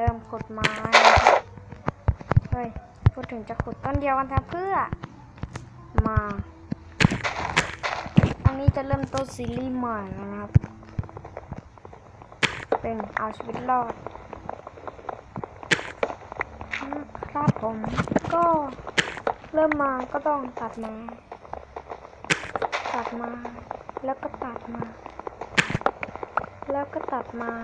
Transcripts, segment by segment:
เริ่มขุดไม้เฮ้ยพูดถึงจะขุดต้นเดียวกันทำเพื่อ มาอันนี้จะเริ่มต้นซีรีส์ใหม่แล้วนะครับ เป็นเอาชีวิตรอดครับผมก็เริ่มมาก็ต้องตัดม้ตัดม้แล้วก็ตัดมา แล้วก็ตัดไม้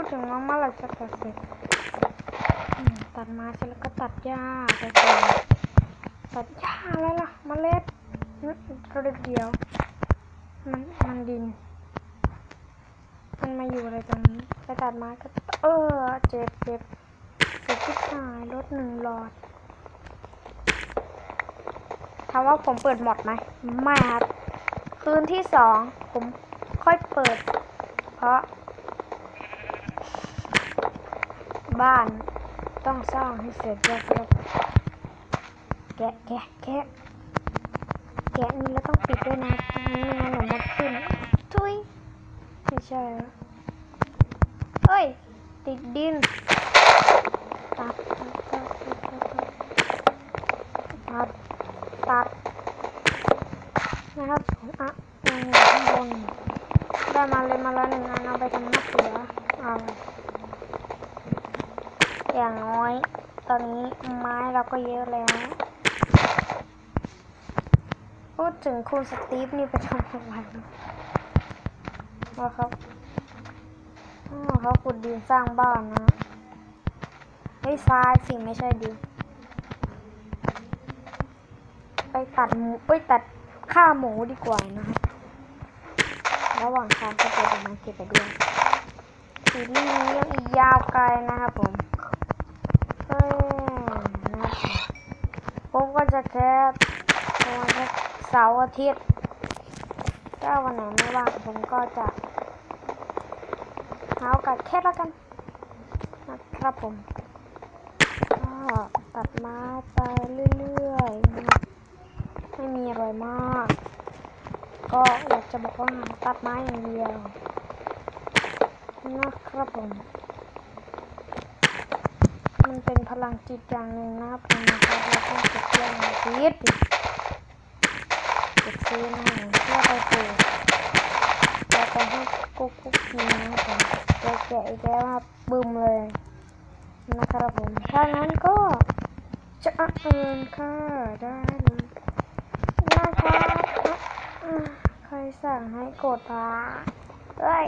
พูดถึงว่าเมื่อไหร่จะตัดเสร็จตัดม้เสร็จแล้วก็ตัดหญ้าไปก่อนตัดหญ้าอะไรล่ะเมล็ดก็เด็ดเดียว มันมันดิน มันมาอยู่อะไรตรงนี้ไปตัดไม้ก็เออเจ็บเจ็บเจ็บที่หายรถหนึ่งหลอดถามว่าผมเปิดหมดไหมไม่ครับ คืนที่สองผมค่อยเปิด เพราะ บ้านต้องสร้างให้เสร็จแล้วครับแกะแกะแกะแกะนี่แล้วต้องปิดด้วยนะไม่งั้นเดี๋ยวมดขึ้นทุยไม่ใช่แล้วเอ้ย ติดดินตัดตัดตัดตัดตัดตัดนะครับผมอะยังอยู่ข้างบน ได้มาเลยมาละหนึ่งอันเอาไปทำมะเขือเอาอย่างน้อย ตอนนี้ไม้เราก็เยอะแล้วพูดถึงคุณสตีฟนี่ไปทำอะไรนะว่าครับเขาขุดดินสร้างบ้านนะเฮ้ยทรายสิไม่ใช่ดินไปตัดหมูไปตัดฆ่าหมูดีกว่านะครับ ระหว่างทางก็เจอดอกไม้เก็บไปด้วยซีรีส์นี้ยังอีกยาวไกลนะครับผม ผมก็จะแค่ประมาณสักเสาร์อาทิตย์ถ้าวันไหนไม่ว่างผมก็จะหาโอกาสแค่แล้วกันนะครับผมก็ตัดไม้ไปเรื่อยๆไม่มีอะไรมาก ก็อยากจะบอกว่าตัดไม้อย่างเดียวนะครับผม มันเป็นพลังจิตอย่างหนึ่งนะครับผม รื่องชีวิตเก็บซื้อนะครับผมเพื่อไปปลูกเราจะให้กุ๊กกุ๊กกินนะครับผมแกะอีกแล้วครับบึมเลยนะครับผมถ้างั้นก็จะเอินค่ะได้เลยนะครับใครสั่งให้กดอะเฮ้ย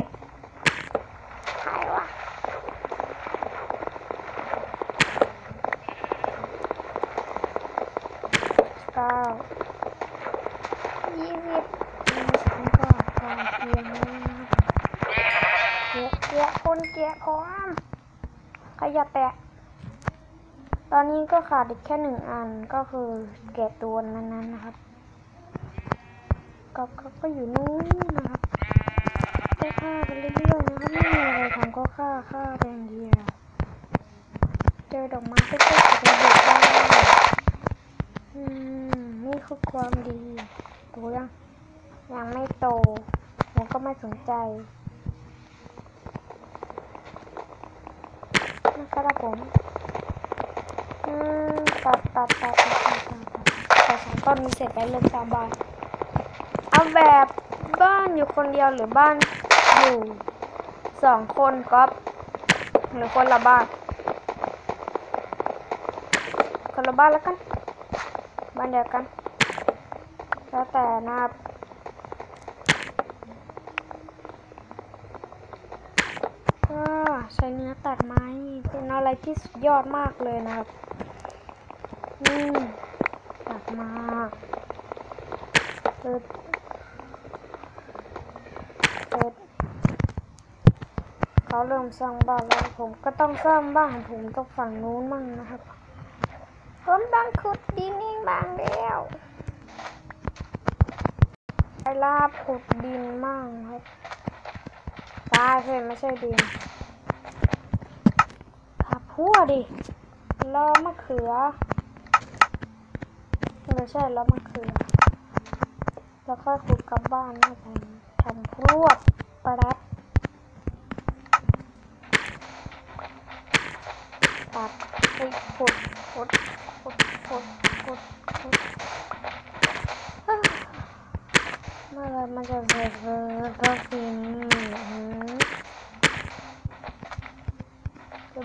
ใครวะ เก้ายี่สิบยี่สิบก็พอเพียงนี้นะครับเกะเกะคน เกะความขยับแตะตอนนี้ก็ขาดอีกแค่หนึ่งอันก็คือแกะตัวนั้นๆนะครับก็ก็ก็อยู่นู้นนะครับก็ฆ่าไปเรื่อยๆนะครับไม่มีอะไรทำก็ฆ่าฆ่าแดงเดียวเจอดอกไม้ก็จะเก็บระเบิดได้อืมนี่คือความดีโตยังยังไม่โตผมก็ไม่สนใจ นะครับผมอืมตัดตัดตัดตัดตัดตัดตัดสองต้นนี้เสร็จไปเริ่มสบ้านเอาแบบบ้านอยู่คนเดียวหรือบ้านอยู่สองคนก๊อฟหรือคนละบ้านคนละบ้านแล้วกัน บ้านเดียวกัน แล้วแต่นะครับก็ใช้เนื้อตัดไม้ เป็นอะไรที่สุดยอดมากเลยนะครับอืมตัดมาเปิดเปิดเขาเริ่มสร้างบ้านแล้วผมก็ต้องสร้างบ้านของผมตรงฝั่งนู้นมั่งนะครับ ผมต้องขุดดินเองบางแล้วไปลาบขุดดินมั่งครับตายเพื่ไม่ใช่ดิน คั่วดิล้อมะเขือไม่ใช่ล้อมะเขือ แล้วค่อยขุดกลับบ้านนะผมทำพรวบปรับตัดขุดขุดขุดขุดขุดขุดขุดเมื่อไรมันจะ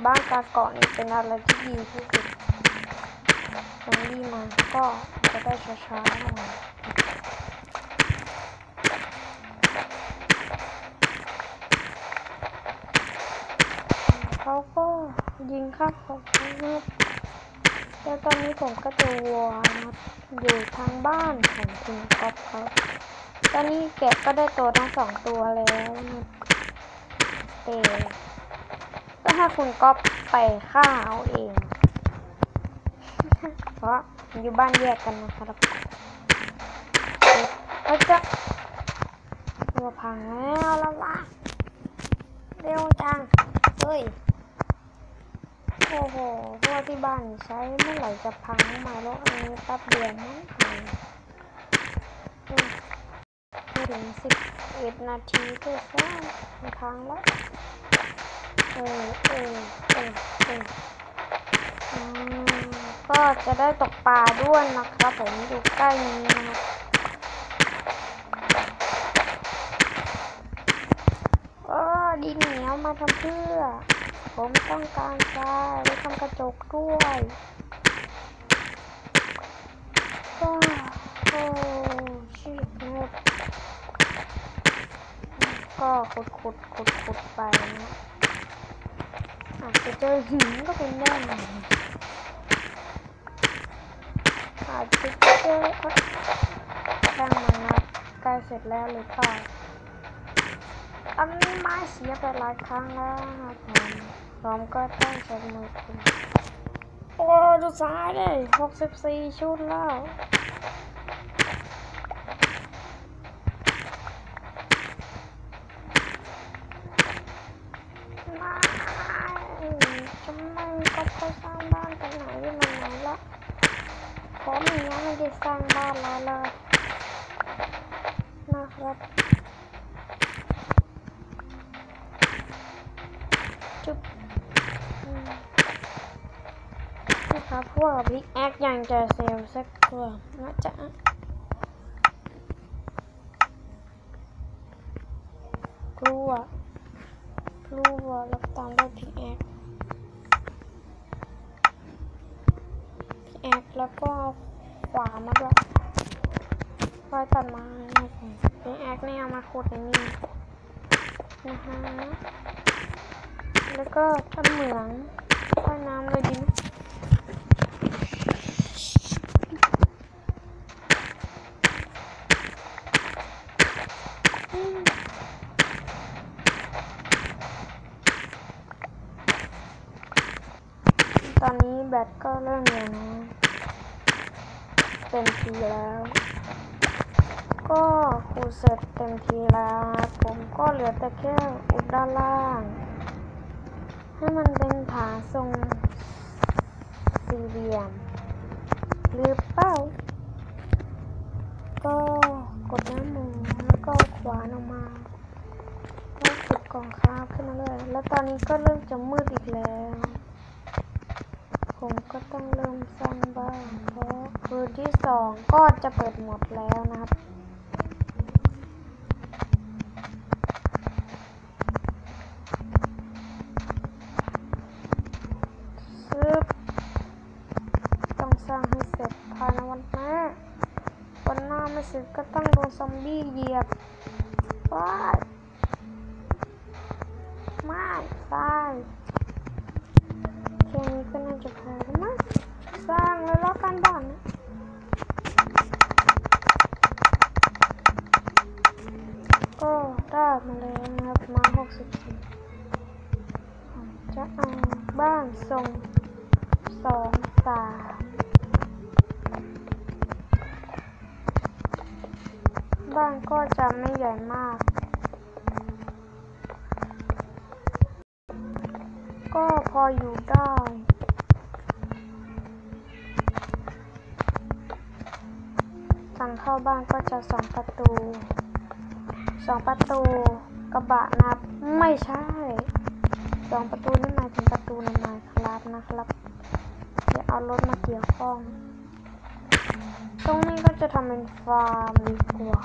บ้านกาเกาะนี่เป็นอะไรที่ดีที่สุดตรงนี้มาก็จะได้ช้าๆหน่อยเขาก็ยิงครับผมนะครับแล้วตอนนี้ผมก็จอวัวนะอยู่ทางบ้านของคุณก๊อฟครับ ตอนนี้แกะก็ได้ตัวทั้งสองตัวแล้วนะแต่ ถ้าคุณก๊อฟไปฆ่าเอาเอง เพราะอยู่บ้านแยกกันนะครับแล้วจะตัวพังแล้วละวะเร็วจัง เฮ้ย โอ้โหเพราะว่าที่บ้านใช้เมื่อไหร่จะพังมาแล้วอันนี้แป๊บเดียวมั้งพังอืมไม่ถึงสิบเอ็ดนาทีก็ใช่มันพังแล้ว ก็จะได้ตกปลาด้วยนะครับผมอยู่ใกล้นี้นะครับเออดินเหนียวมาทำเพื่อ ผมต้องการทรายไว้ทำกระจกด้วยก็โอ้ชิบหมดก็ขุดขุดขุดขุดไปนะ อาจจะเจอหินก็เป็นได้นะอาจจะเจอเอ้ยช่างมันนะใกล้เสร็จแล้วหรือเปล่าอันนี้ไม้เสียไปหลายครั้งแล้วนะครับผมผมก็ต้องใช้มือคุมโอ้ ดูซ้ายเลยหกสิบสี่ชุดแล้ว ไม่ ทำไมก็ไปสร้างบ้านตรงไหนมันไหนละผมยังไม่ได้สร้างบ้านแล้วเลยนะครับจุ๊บนี่ครับพวกพิกแอคยังจะเซลสักตัวนะจ๊ะกลัวพลูวแล้วตามด้วยพิกแอค แล้วก็ขวามาด้วยไว้ตัดไม้นะครับพิกแอคเนี่เอามาขุดในนี่นะฮะแล้วก็ทำเหมืองใต้น้ำเลยดีไหมอืมตอนนี้แบตก็เริ่มเหลือยนะ ต็มทีแล้ว ก็คูเสร็จเต็มทีแล้วครับผมก็เหลือแต่แค่อุดด้านล่าง ให้มันเป็นฐานทรงสี่เหลี่ยม หรือเปล่าก็กดน้ำมือแล้วก็ขวานออกมาก็ขุดกล่องคราบขึ้นมาเลย แล้วตอนนี้ก็เริ่มจะมืดอีกแล้ว ผมก็ต้องเริ่มสร้างบ้านเพราะคืนที่สองก็จะเปิดหมดแล้วนะครับซึบต้องสร้างให้เสร็จภายในวันหน้าวันหน้าไม่เสร็จก็ต้องโดนซอมบี้เหยียบว้ายไม่ตายแค่นี้ก็น่าจะพอแล้วมั้ง สร้างแล้วล้วกันบ้านนะก็ได้มาแล้วนะครับมาหกสิบสี่จะเอาบ้านทรงสองสามบ้านก็จะไม่ใหญ่มาก ก็พออยู่ได้ เข้าบ้านก็จะสองประตูสองประตูกระบะนับไม่ใช่สองประตูนี่หมายถึงประตูในไมครับนะครับเดี๋ยวเอารถมาเกี่ยวข้อง ตรงนี้ก็จะทำเป็นฟาร์มดีกว่า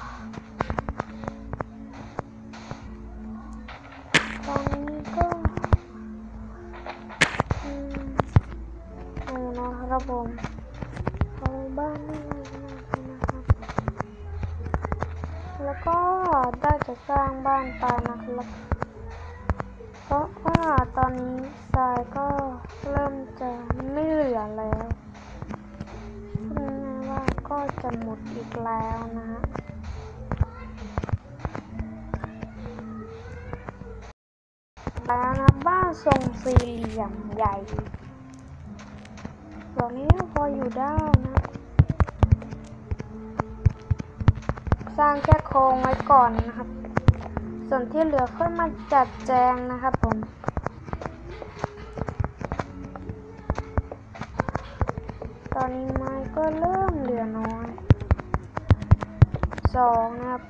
จะสร้างบ้านไปนะครับ เพราะว่าตอนนี้ทรายก็เริ่มจะไม่เหลือแล้วพูดง่ว่าก็จะหมดอีกแล้วนะฮะแล้วนะบ้านทรงสี่เหลี่ยมใหญ่บอกนี้พออยู่ได้นะ สร้างแค่โครงไว้ก่อนนะครับ ส่วนที่เหลือค่อยมาจัดแจงนะครับผมตอนนี้ไม้ก็เริ่มเหลือน้อยสองนะครับ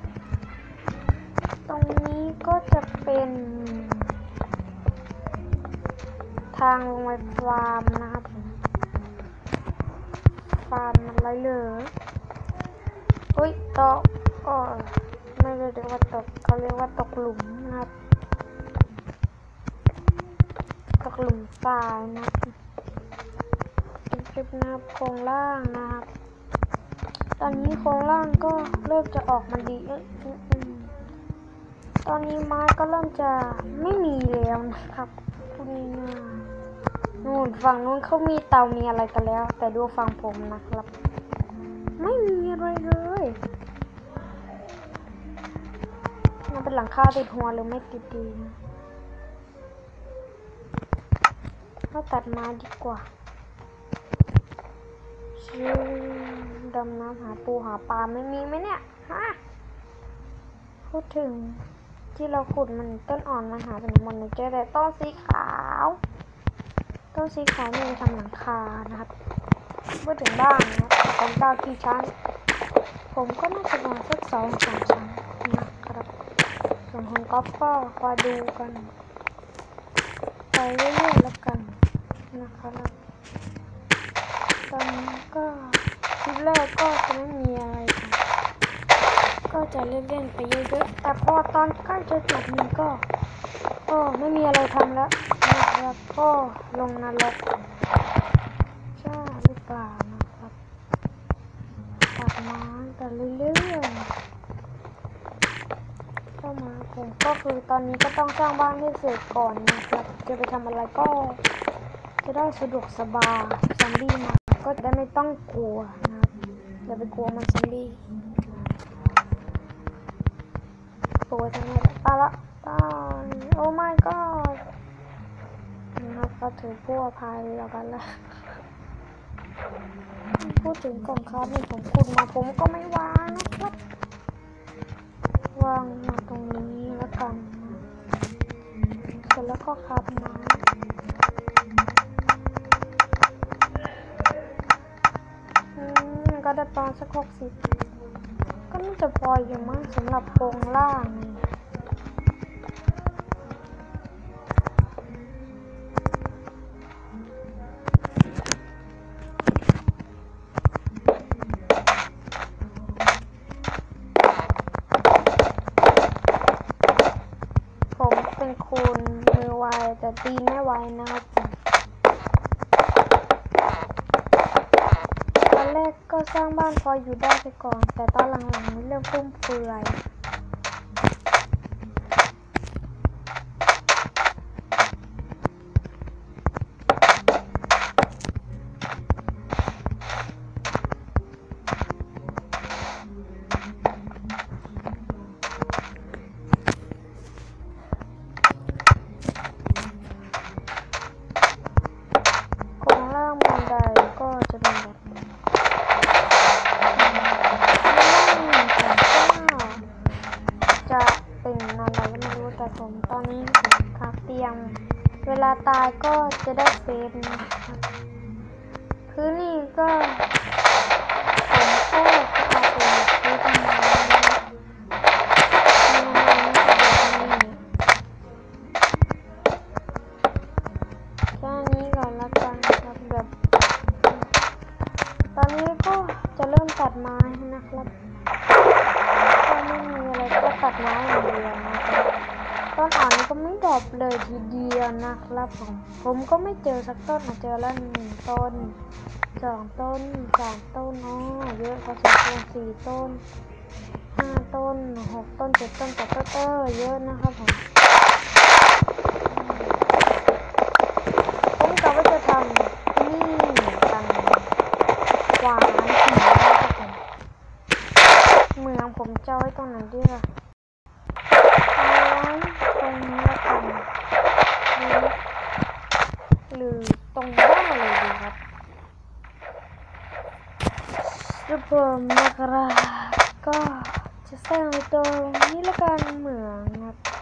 ตรงนี้ก็จะเป็น ทางลงไปฟาร์มนะครับผมฟาร์มอะไรเลยอุ้ยตกก็ ไม่ได้เรียกว่าตกเขาเรียกว่าตกหลุมนะครับ ตกหลุมทรายนะครับเป็นคลิปนะครับโครงล่างนะครับ ตอนนี้โครงล่างก็เริ่มจะออกมาดีเอ๊ะตอนนี้ไม้ก็เริ่มจะไม่มีแล้วนะครับพูดง่านู่นฝั่งนู้นเขามีเตามีอะไรกันแล้ว แต่ดูฝั่งผมนะครับ ไม่มีอะไรเลยมัน เป็นหลังคาติดหัวหรือไม่ติดดีนะก็ตัดไม้ดีกว่าชิวดำน้ำหาปูหาปลาไม่มีไหมเนี่ยฮะพูดถึงที่เราขุดมันต้นอ่อนมาหาเป็นมดเลยเจอแต่ต้นสีขาว ต้นสีขาวนี่ทำหลังคานะครับพูดถึงบ้านนะครับของดาวกี่ชั้น ผมก็น่าจะนอนสักสองสามชั้น ส่วนของก๊อฟก็คอยดูกัน ไปเรื่อยๆแล้วกันนะครับตอนนี้ก็คลิปแรกก็จะไม่มีอะไร ก็จะเล่นๆไปเยอะๆแต่พอตอนใกล้จะจบนี้ก็ก็ไม่มีอะไรทำแล้วนะครับก็ลงนรกใช่หรือเปล่านะครับ ตัดไม้แต่เรื่อยๆเข้ามา ผมก็คือตอนนี้ก็ต้องสร้างบ้านให้เสร็จก่อนนะครับ จะไปทำอะไรก็ จะได้สะดวกสบายซอมบี้มาก็จะได้ไม่ต้องกลัวนะครับอย่าไปกลัวมันซอมบี้กลัวจังเลยตายละตายโอ้ my god นะครับก็ถือผู้อภัยแล้วกันละพูดถึงกล่องคาร์ดนี่ผมขุดมาผมก็ไม่วางนะครับ วางมาตรงนี้แล้วกันเสร็จแล้วก็คาบมาอืมก็ได้ประมาณสักหกสิบก็น่าจะพออยู่มั้งสำหรับโครงล่าง ต่ตีนไม่ไวนะครับตอนแรกก็สร้างบ้านพออยู่ได้ไปก่อน แต่ตอนหลังๆเริ่มฟุ่มเฟือย จะได้เซฟนะครับพื้นนี่ก็ผมก็จะเอาเป็นพื้นไม้ต้นไม้นี่แค่นี้ก่อนละกันครับแบบตอนนี้ก็จะเริ่มตัดไม้นะครับก็ไม่มีอะไรก็ตัดไม้อย่างเดียวนะครับ ต้นอ่อนก็ไม่ดอปเลยทีเดียวนะครับผม ผมก็ไม่เจอสักต้นอะเจอแล้วหนึ่งต้นสองต้นสามต้นอ๋อเยอะพอสมควรสี่ต้นห้าต้นหกต้นเจ็ดต้นแปดต้นเออเยอะนะครับผมผมกะว่าจะทำนี่กันหวานผีนะครับผมเมืองผมจะเอาไว้ตรงไหนดีล่ะ เอาไว้ตรงนี้ละกันหรือหรือตรงบ้านเลยดีครับ สุดผมนะครับก็จะสร้างตรงนี้ละกันเหมืองครับ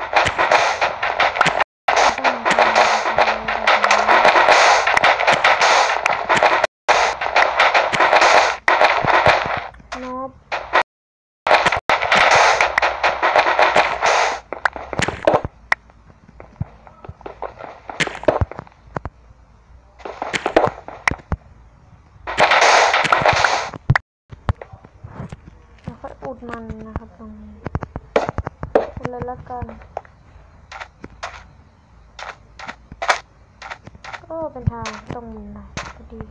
ก็เป็นทางตรงนี้นะพอดี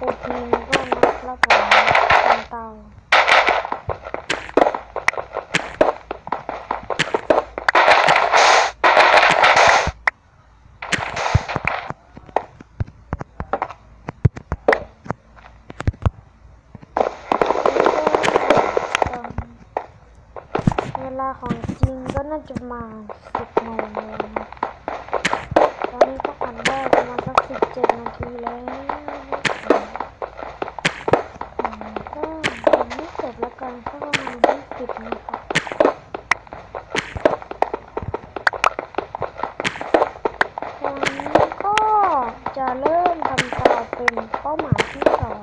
อุดนี้ก็นะครับผมตามเตาเวลาของจริงก็น่าจะมาสิบโมงเลยนะตอนนี้ก็อัดได้ประมาณสักสิบเจ็ดนาทีแล้วอืมก็ยังไม่จบแล้วกันสักประมาณยี่สิบนะครับตอนนี้ก็จะเริ่มทำ เป็นเป้าหมายที่สอง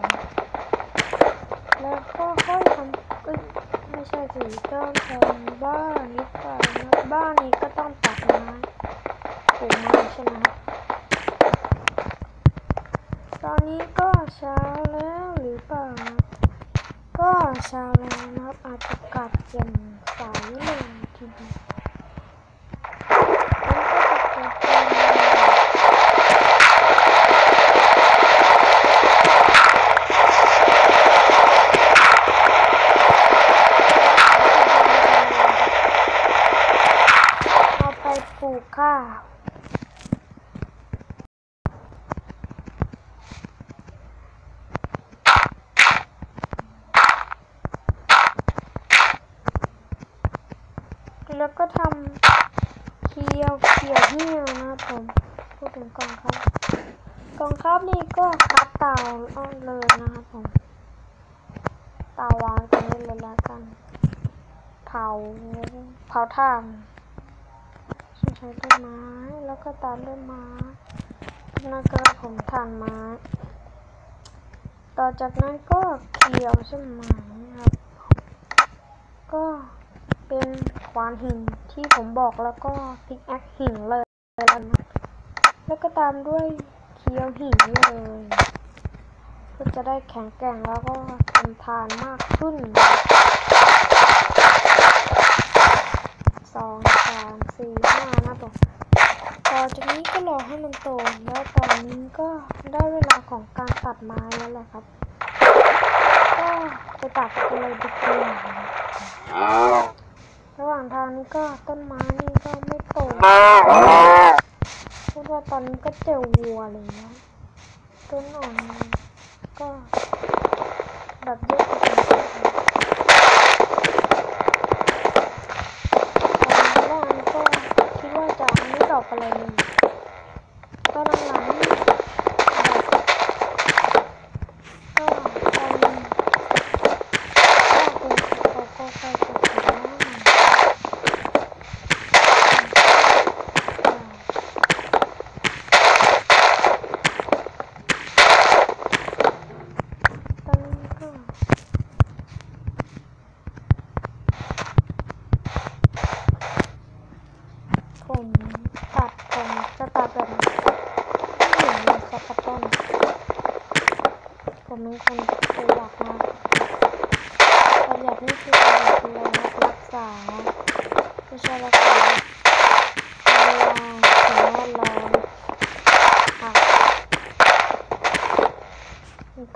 แล้วก็ค่อยทำเอ้ยไม่ใช่สิต้องทำบ้านหรือเปล่านะบ้านนี้ก็ต้องตัดไม้ปลูกไม้ใช่ไหมครับตอนนี้ก็เช้าแล้วหรือเปล่านะก็เช้าแล้วนะครับอาจจะกลับเย็นสายเลยทีเดียวแล้วก็จะเป็น เอาไปปลูกข้าวแล้วก็ทำ เคียวเขียวเหี่ยวนะครับผมพูดถึงกองครับกองครับนี่ก็คัดเตาอ้อนเลยนะครับผมเตาวางตรงนี้เลยแล้วกัน เผาเผาถ่านใช้ต้นไม้แล้วก็ตามด้วยไม้แล้วก็ผมถ่านไม้ต่อจากนั้นก็เคี่ยวใช่ไหมครับ ก็เป็น ขวานหินที่ผมบอกแล้วก็พิกแอคหินเลยแล้วนะแล้วก็ตามด้วยเคียวหินเลยก็จะได้แข็งแกร่งแล้วก็ทนทานมากขึ้นสองสามสี่ห้านะผมต่อจากนี้ก็รอให้มันโตแล้วตอนนี้ก็ได้เวลาของการตัดไม้แล้วแหละครับ ก็ไปตัดกันเลยดีกว่าระหว่างทางนี้ ก็ต้นไม้นี่ก็ไม่โตเพราะว่าตอนนี้ก็เจอวัวเลยนะต้นอ่อนก็แบบเยอะจริงๆ ตอนแรกอันก็คิดว่าจะไม่ดรอกอะไรเลยตอนหลังๆนี่แบบก็ตอนก็เป็นก็ก็ใกล้จะถึงแล้วตอนนี้ก็ ผมตัดผมจะตัดแบบไม่เหมือนเลยสักกระต้นผมเป็นคนประหยัดมากประหยัดนี่คือประหยัดเลยนะรักษาไม่ใช่รักษา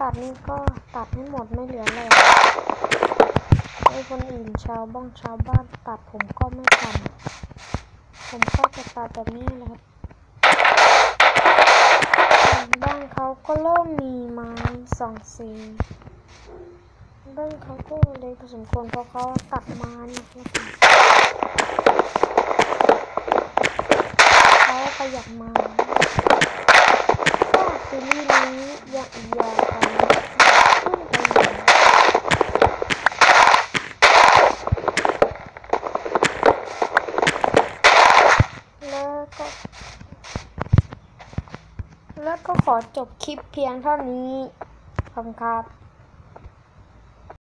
ตัดนี่ก็ตัดใหมดไม่เหลือเลยไอ้คนอื่นชาวบ้องชาวบ้านตัดผมก็ไม่ทำผมก็จะตัดแบบนี้แหละครับบ้านเขาก็เริ่มมีไม้สองสีบ้านเขาก็เล็กพอสมควรเพราะเขาตัดไม้นะครับเขาประหยัดไม้ก็ซีรีส์นี้อยากยากทำขึ้นไปหน่อยแล้วก็ แล้วก็ ขอจบคลิปเพียงเท่านี้ขอบคุณครับ